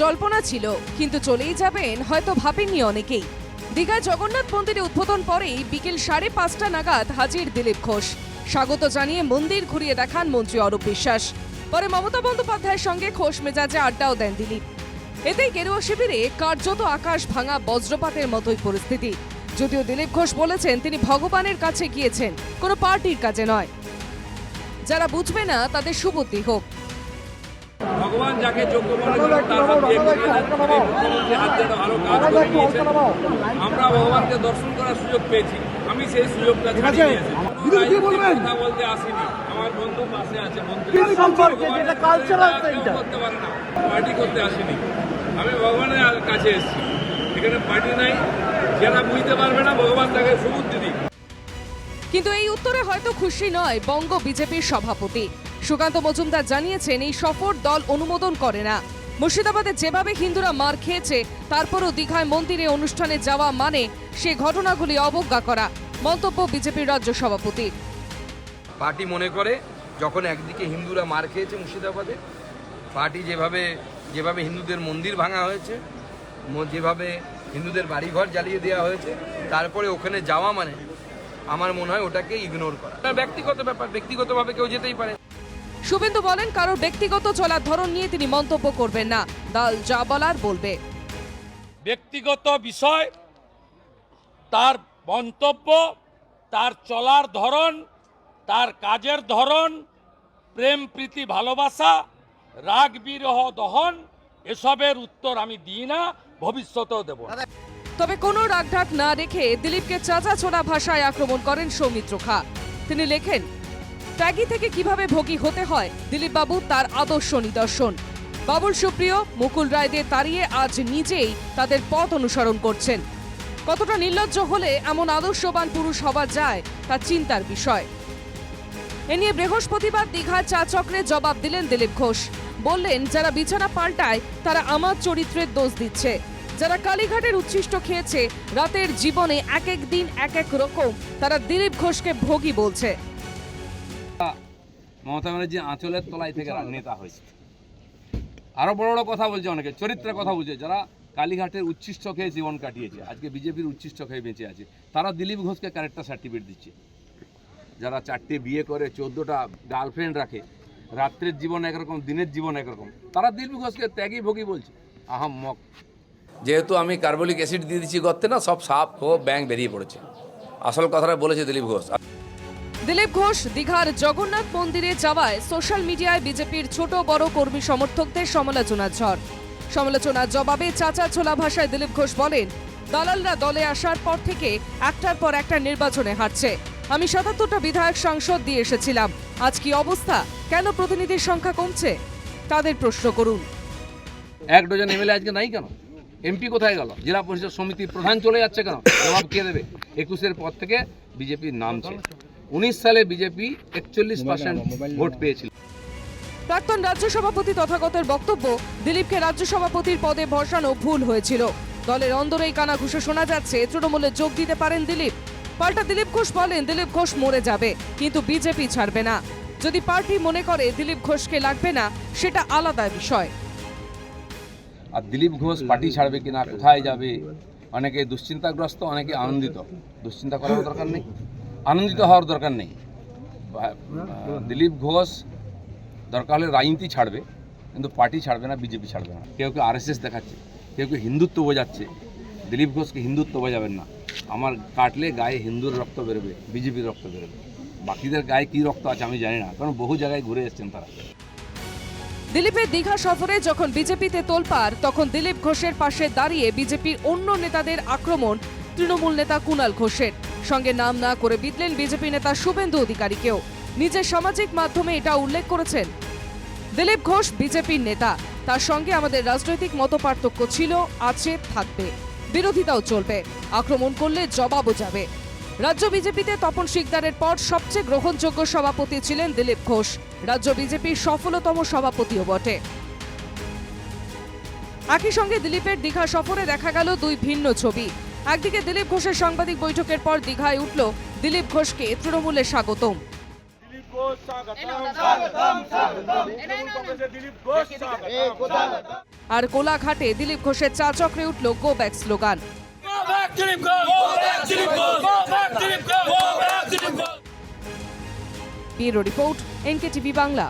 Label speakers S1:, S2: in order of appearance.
S1: জল্পনা ছিল, কিন্তু চলেই যাবেন হয়তো ভাবেননি অনেকেই। দীঘা জগন্নাথ মন্দিরে উদ্বোধন পরেই বিকেল সাড়ে পাঁচটা নাগাদ হাজির দিলীপ ঘোষ। স্বাগত জানিয়ে মন্দির ঘুরিয়ে দেখান মন্ত্রী অরূপ বিশ্বাস। পরে মমতা বন্দ্যোপাধ্যায়ের সঙ্গে খোশ মেজাজে আড্ডাও দেন দিলীপ। এতেই গেরুয়া শিবিরে কার্যত আকাশ ভাঙা বজ্রপাতের মতোই পরিস্থিতি। যদিও দিলীপ ঘোষ বলেছেন, তিনি ভগবানের কাছে গিয়েছেন, কোনো পার্টির কাজে নয়। যারা বুঝবে না, তাদের সুবুদ্ধি হোক।
S2: ভগবান যাকে যোগ্য মনে করেন তার হাত দিয়ে করিয়ে দেন। এই মুখ্যমন্ত্রী হাত দিয়ে ভালো কাজ করে নিয়েছেন। আমরা ভগবানকে দর্শন করার সুযোগ পেয়েছি। আমি সেই সুযোগটা ছাড়িয়ে নিয়েছি। কথা বলতে আসিনি। আমার বন্ধু পাশে আছে মন্ত্রী। করতে পারে না। পার্টি করতে আসিনি। আমি ভগবানের কাছে এসেছি। এখানে পার্টি নাই। যারা বুঝতে পারবে না ভগবান তাকে সুবুদ্ধি দিক।
S1: কিন্তু এই উত্তরে হয়তো খুশি নয় বঙ্গ বিজেপির সভাপতি। সুকান্ত মজুমদার জানিয়েছেন এই সফর দল অনুমোদন করে না। মুর্শিদাবাদে যেভাবে হিন্দুরা মার খেয়েছে তারপরও দীঘায় মন্দিরে অনুষ্ঠানে যাওয়া মানে সে ঘটনাগুলি অবজ্ঞা করা মন্তব্য বিজেপির রাজ্য সভাপতি।
S3: পার্টি মনে করে যখন একদিকে হিন্দুরা মার খেয়েছে মুর্শিদাবাদে পার্টি যেভাবে যেভাবে হিন্দুদের মন্দির ভাঙা হয়েছে যেভাবে হিন্দুদের বাড়িঘর জ্বালিয়ে দেওয়া হয়েছে তারপরে ওখানে যাওয়া মানে আমার মনে হয় ওটাকে ইগনোর করা। ব্যক্তিগত ব্যাপার ব্যক্তিগতভাবে কেউ যেতেই পারে
S1: শুভেন্দু বলেন কারোর ব্যক্তিগত চলার ধরন নিয়ে তিনি মন্তব্য করবেন না। দল যা বলার বলবে।
S4: ব্যক্তিগত বিষয় তার মন্তব্য তার চলার ধরন তার কাজের ধরন প্রেম প্রীতি ভালোবাসা রাগ বিরহ দহন এসবের উত্তর আমি দিই না ভবিষ্যতেও দেব
S1: তবে কোনো রাগঢাক না রেখে দিলীপকে চাচা ছোড়া ভাষায় আক্রমণ করেন সৌমিত্র খা। তিনি লেখেন ত্যাগী থেকে কীভাবে ভোগী হতে হয়? দিলীপ বাবু তার আদর্শ নিদর্শন। বাবুল সুপ্রিয়, মুকুল রায়দের তাড়িয়ে আজ নিজেই তাদের পথ অনুসরণ করছেন। কতটা নির্লজ্জ হলে এমন আদর্শবান পুরুষ হওয়া যায় তা চিন্তার বিষয়। এ নিয়ে বৃহস্পতিবার দীঘার চা চক্রে জবাব দিলেন দিলীপ ঘোষ। বললেন, যারা বিছানা পাল্টায়, তারা আমার চরিত্রের দোষ দিচ্ছে। যারা কালীঘাটের উচ্ছিষ্ট খেয়েছে, রাতের জীবনে এক এক দিন এক এক রকম তারা দিলীপ ঘোষকে ভোগী বলছে।
S3: মমতা ব্যানার্জি আঁচলের তলায় থেকে নেতা হয়েছে। আরও বড় বড় কথা বলছে অনেকে, চরিত্রের কথা বলছে। যারা কালীঘাটের উচ্ছিষ্ট খেয়ে জীবন কাটিয়েছে, আজকে বিজেপির উচ্ছিষ্ট খেয়ে বেঁচে আছে, তারা দিলীপ ঘোষকে ক্যারেক্টার সার্টিফিকেট দিচ্ছে। যারা চারটে বিয়ে করে, চোদ্দোটা গার্লফ্রেন্ড রাখে, রাত্রের জীবন একরকম, দিনের জীবন একরকম, তারা দিলীপ ঘোষকে ত্যাগী ভোগী বলছে। আহাম্মক
S5: যেহেতু আমি কার্বলিক অ্যাসিড দিয়ে দিচ্ছি গর্তে না, সব সাপ ও ব্যাং বেরিয়ে পড়েছে। আসল কথাটা বলেছে দিলীপ ঘোষ।
S1: দিলীপ ঘোষ, দীঘার জগন্নাথ মন্দিরে যাওয়ায় সোশ্যাল মিডিয়ায় বিজেপির ছোট বড় কর্মী সমর্থকদের সমালোচনা ঝড়। সমালোচনার জবাবে চাচা ছোলা ভাষায় দিলীপ ঘোষ বলেন, দালালরা দলে আসার পর থেকে একটার পর একটা নির্বাচনে হারছে। আমি সাতাত্তরটা বিধায়ক সাংসদ দিয়ে এসেছিলাম। আজ কি অবস্থা? কেন প্রতিনিধির সংখ্যা কমছে? তাদের প্রশ্ন করুন।
S3: এক ডজন এমএলএ আজকে নাই কেন? এমপি কোথায় গেল? জেলা পরিষদ সমিতির প্রধান চলে যাচ্ছে কেন? জবাব কে দেবে? একুশের পর থেকে বিজেপির নামছে উনিশ সালে বিজেপি একচল্লিশ পার্সেন্ট ভোট পেয়েছিল।
S1: প্রাক্তন রাজ্য সভাপতি তথাগতের বক্তব্য দিলীপকে রাজ্য সভাপতির পদে বসানো ভুল হয়েছিল। দলের অন্দরেই কানা ঘুষে শোনা যাচ্ছে তৃণমূলে যোগ দিতে পারেন দিলীপ। পাল্টা দিলীপ ঘোষ বলেন দিলীপ ঘোষ মরে যাবে কিন্তু বিজেপি ছাড়বে না। যদি পার্টি মনে করে দিলীপ ঘোষকে লাগবে না সেটা আলাদা বিষয়।
S3: আর দিলীপ ঘোষ পার্টি ছাড়বে কিনা কোথায় যাবে? অনেকে দুশ্চিন্তাগ্রস্ত অনেকে আনন্দিত। দুশ্চিন্তা করার দরকার নেই। আনন্দিত হওয়ার দরকার নেই। দিলীপ ঘোষ, দরকার হলে রাজনীতি ছাড়বে, কিন্তু পার্টি ছাড়বে না, বিজেপি ছাড়বে না। কেউ কেউ আরএসএস দেখাচ্ছে, কেউ কেউ হিন্দুত্ব বোঝাচ্ছে। দিলীপ ঘোষকে হিন্দুত্ব বোঝাবেন না। আমার কাটলে গায়ে হিন্দুর রক্ত বেরোবে, বিজেপির রক্ত বেরোবে। বাকিদের গায়ে কী রক্ত আছে আমি জানি না, কারণ বহু জায়গায় ঘুরে এসেছেন তারা।
S1: দিলীপের দীঘা সফরে যখন বিজেপিতে তোলপাড়, তখন দিলীপ ঘোষের পাশে দাঁড়িয়ে বিজেপির অন্য নেতাদের আক্রমণ তৃণমূল নেতা কুণাল ঘোষের। সঙ্গে নাম না করে বিদলেন বিজেপি নেতা শুভেন্দু অধিকারীকেও। নিজের সামাজিক মাধ্যমে এটা উল্লেখ করেছেন। দিলীপ ঘোষ বিজেপির নেতা। তার সঙ্গে আমাদের রাজনৈতিক মতপার্থক্য ছিল, আছে, থাকবে। বিরোধিতাও চলবে। আক্রমণ করলে জবাবও যাবে। রাজ্য বিজেপিতে তপন শিকদারের পর সবচেয়ে গ্রহণযোগ্য সভাপতি ছিলেন দিলীপ ঘোষ। রাজ্য বিজেপির সফলতম সভাপতিও বটে। একই সঙ্গে দিলীপের দীঘা সফরে দেখা গেল দুই ভিন্ন ছবি। একদিকে দিলীপ ঘোষের সাংবাদিক বৈঠকের পর দীঘায় উঠল দিলীপ ঘোষকে তৃণমূলে স্বাগতম।
S2: দিলীপ ঘোষ স্বাগতম স্বাগতম স্বাগতম। তৃণমূল কংগ্রেসের দিলীপ ঘোষ স্বাগতম।
S1: আর কোলাঘাটে দিলীপ ঘোষের চা চক্রে উঠল go back slogan bureau report NKTV Bangla.